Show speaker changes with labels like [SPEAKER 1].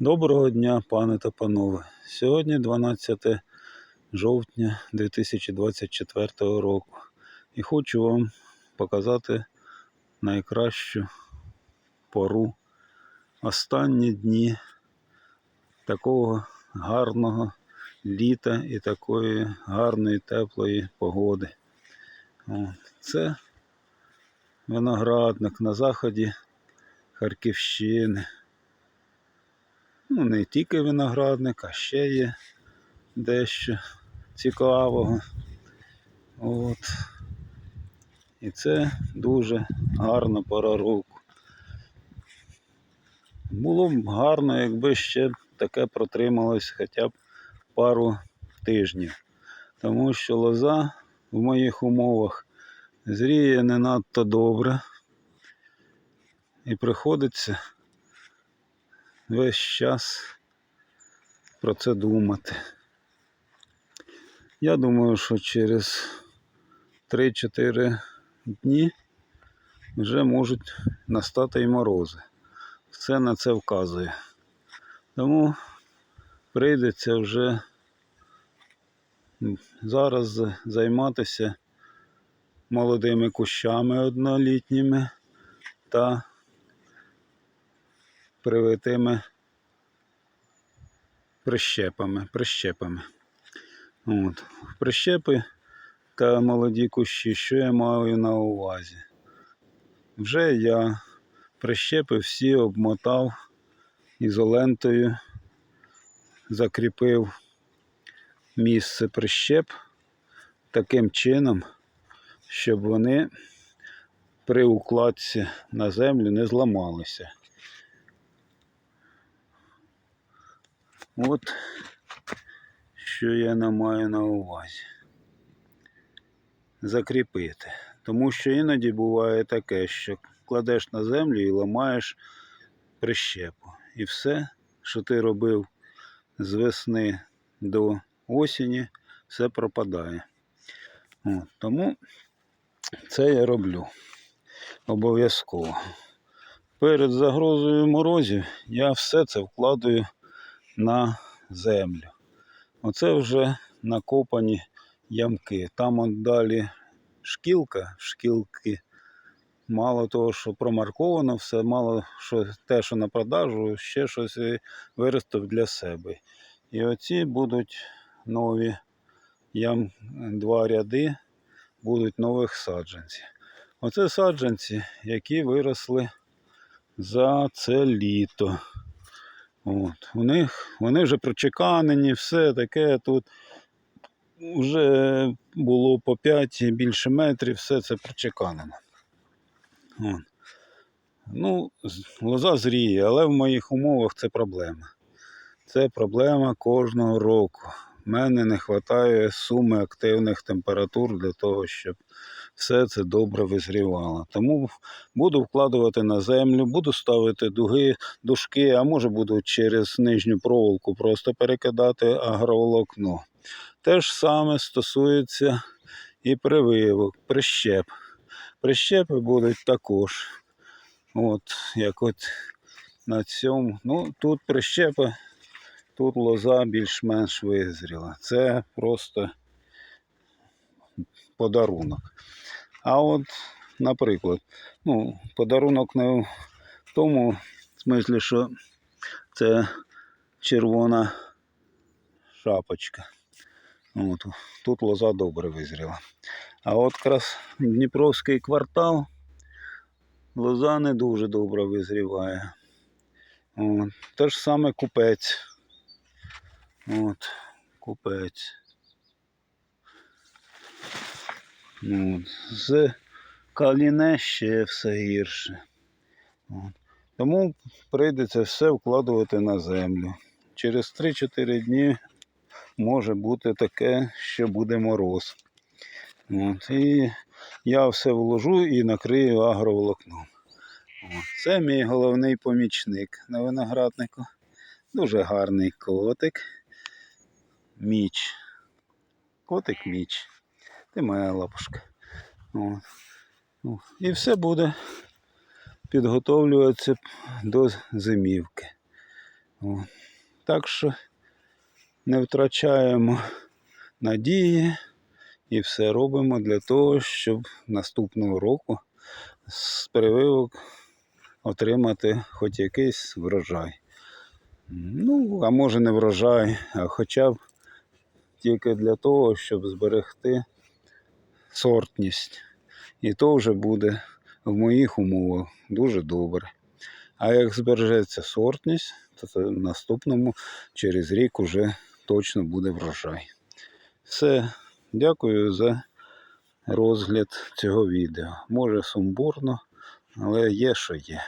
[SPEAKER 1] Доброго дня, пане та панове. Сьогодні 12 жовтня 2024 року. І хочу вам показати найкращу пору останні дні такого гарного літа і такої гарної теплої погоди. Це виноградник на заході Харківщини. Ну, не тільки виноградник, а ще є дещо цікавого. От. І це дуже гарна пора року. Було б гарно, якби ще таке протрималось хоча б пару тижнів. Тому що лоза в моїх умовах зріє не надто добре. І приходиться весь час про це думати. Я думаю, що через 3-4 дні вже можуть настати і морози. Все на це вказує. Тому прийдеться вже зараз займатися молодими кущами однолітніми та привитими прищепами. прищепами. От. Прищепи та молоді кущі, що я маю на увазі? Вже я прищепи всі обмотав ізолентою, закріпив місце прищеп таким чином, щоб вони при укладці на землю не зламалися. От що я не маю на увазі. Закріпити. Тому що іноді буває таке, що кладеш на землю і ламаєш прищепу. І все, що ти робив з весни до осені, все пропадає. От, тому це я роблю обов'язково. Перед загрозою морозів я все це вкладаю на землю. Оце вже накопані ямки. Там от далі шкілка, шкілки. Мало того, що промарковано, все, мало що те, що на продажу, ще щось виростив для себе. І оці будуть нові ям, два ряди, будуть нових саджанців. Оце саджанці, які виросли за це літо. От. У них вони вже прочеканені, все таке тут вже було по 5 і більше метрів, все це прочеканено. Ну, лоза зріє, але в моїх умовах це проблема. Це проблема кожного року. У мене не вистачає суми активних температур для того, щоб все це добре визрівало. Тому буду вкладувати на землю, буду ставити дуги, дужки, а може буду через нижню проволоку просто перекидати агроволокно. Те ж саме стосується і прививок, прищеп. Прищепи будуть також. От, як от на цьому. Ну, тут прищепи, тут лоза більш-менш визріла. Це просто подарунок. А от, наприклад, ну, подарунок не в тому смислі, що це червона шапочка. От, тут лоза добре визріла. А от якраз Дніпровський квартал лоза не дуже добре визріває. От. Те ж саме купець. От, купець. От. З каліне ще все гірше. От. Тому прийдеться все вкладувати на землю. Через 3-4 дні може бути таке, що буде мороз. От. І я все вложу і накрию агроволокном. От. Це мій головний помічник на винограднику. Дуже гарний котик. Міч. Котик міч. Ти моя лапушка. І все буде підготовлюватися до зимівки. Так що не втрачаємо надії і все робимо для того, щоб наступного року з прививок отримати хоч якийсь врожай. Ну, а може не врожай, а хоча б тільки для того, щоб зберегти сортність. І то вже буде в моїх умовах дуже добре. А як збережеться сортність, то в наступному через рік уже точно буде врожай. Все, дякую за розгляд цього відео. Може сумбурно, але є що є.